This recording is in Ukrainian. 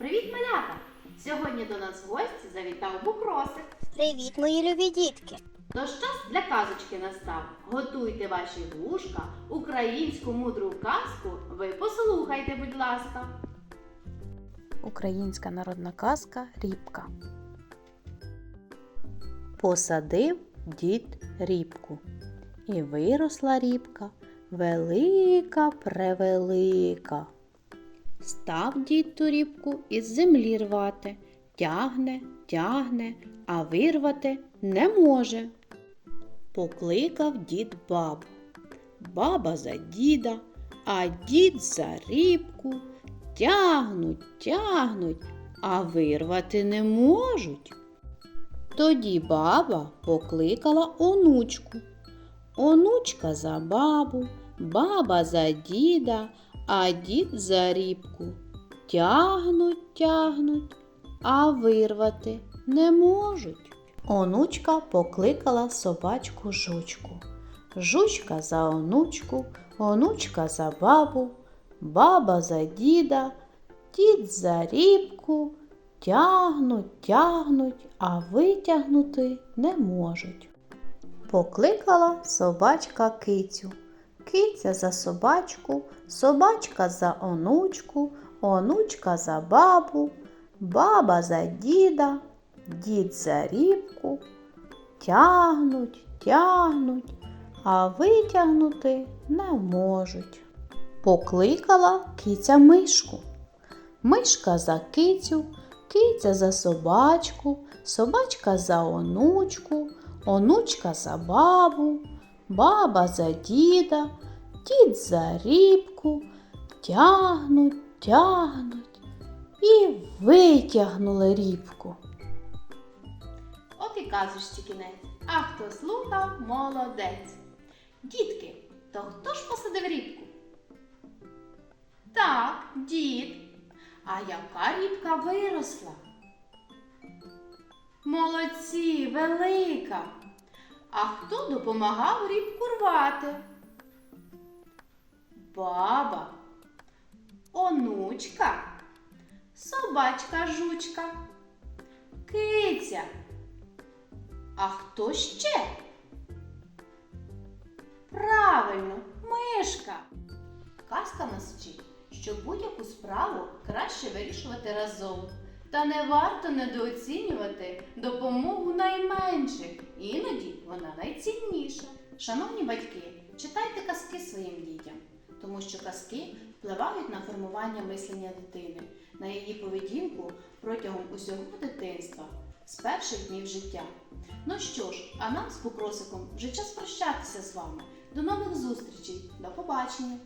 Привіт, малята! Сьогодні до нас в гості завітав Букросик. Привіт, мої любі дітки! Тож час для казочки настав. Готуйте ваші вушка, українську мудру казку. Ви послухайте, будь ласка. Українська народна казка Рібка. Посадив дід рібку. І виросла рібка велика превелика. Став дід ту рібку із землі рвати, тягне, тягне, а вирвати не може. Покликав дід бабу. Баба за діда, а дід за рібку. Тягнуть, тягнуть, а вирвати не можуть. Тоді баба покликала онучку. Онучка за бабу, баба за діда, а дід за рібку. Тягнуть, тягнуть, а вирвати не можуть. Онучка покликала собачку жучку. Жучка за онучку, онучка за бабу, баба за діда, дід за рібку, тягнуть, тягнуть, а витягнути не можуть. Покликала собачка кицю. Киця за собачку, собачка за онучку, онучка за бабу, баба за діда, дід за рібку. Тягнуть, тягнуть, а витягнути не можуть. Покликала киця мишку. Мишка за кицю, киця за собачку, собачка за онучку, онучка за бабу, баба за діда, дід за рібку, тягнуть, тягнуть і витягнули рібку. От і казочці кінець. А хто слухав, молодець. Дітки, то хто ж посадив рібку? Так, дід. А яка рібка виросла? Молодці, велика. А хто допомагав рібку рвати? Баба, онучка, собачка жучка, киця. А хто ще? Правильно, мишка. Казка нас вчить, що будь-яку справу краще вирішувати разом. Та не варто недооцінювати допомогу найменших. Іноді вона найцінніша. Шановні батьки, читайте казки своїм дітям, тому що казки впливають на формування мислення дитини, на її поведінку протягом усього дитинства, з перших днів життя. Ну що ж, а нам з Покросиком вже час прощатися з вами. До нових зустрічей. До побачення!